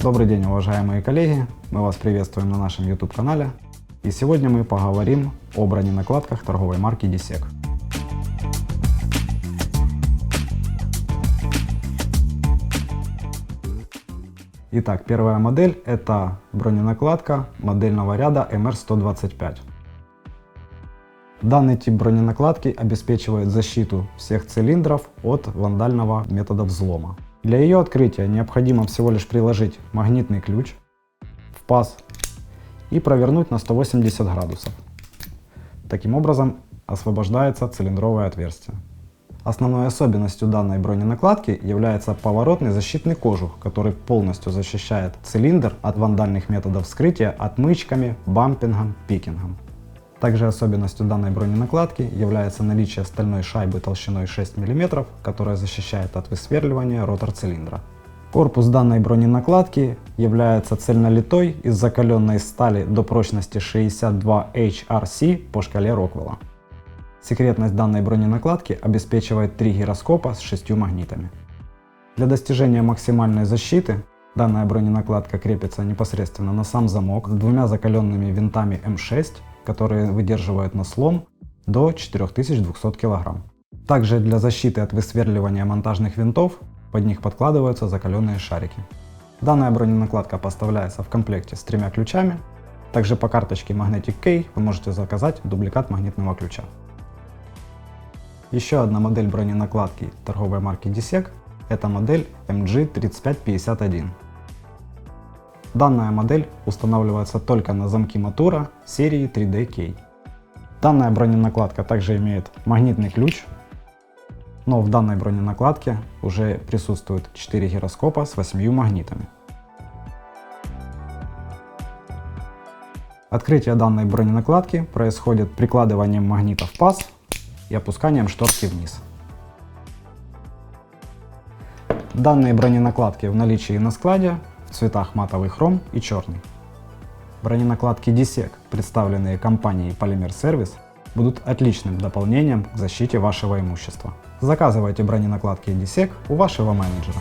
Добрый день, уважаемые коллеги! Мы вас приветствуем на нашем YouTube-канале. И сегодня мы поговорим о броненакладках торговой марки DSEC. Итак, первая модель это броненакладка модельного ряда MR125. Данный тип броненакладки обеспечивает защиту всех цилиндров от вандального метода взлома. Для ее открытия необходимо всего лишь приложить магнитный ключ в паз и провернуть на 180 градусов. Таким образом освобождается цилиндровое отверстие. Основной особенностью данной броненакладки является поворотный защитный кожух, который полностью защищает цилиндр от вандальных методов вскрытия отмычками, бампингом, пикингом. Также особенностью данной броненакладки является наличие стальной шайбы толщиной 6 мм, которая защищает от высверливания ротор цилиндра. Корпус данной броненакладки является цельнолитой из закаленной стали до прочности 62 HRC по шкале Роквелла. Секретность данной броненакладки обеспечивает три гироскопа с шестью магнитами. Для достижения максимальной защиты данная броненакладка крепится непосредственно на сам замок с двумя закаленными винтами М6 которые выдерживают на слом до 4200 кг. Также для защиты от высверливания монтажных винтов под них подкладываются закаленные шарики. Данная броненакладка поставляется в комплекте с тремя ключами. Также по карточке Magnetic Key вы можете заказать дубликат магнитного ключа. Еще одна модель броненакладки торговой марки DSEC – это модель MG3551. Данная модель устанавливается только на замки мотора серии 3D-Key. Данная броненакладка также имеет магнитный ключ, но в данной броненакладке уже присутствуют 4 гироскопа с 8 магнитами. Открытие данной броненакладки происходит прикладыванием магнита в паз и опусканием шторки вниз. Данные броненакладки в наличии на складе в цветах матовый хром и черный. Броненакладки DSEC, представленные компанией Polymer Service, будут отличным дополнением к защите вашего имущества. Заказывайте броненакладки DSEC у вашего менеджера.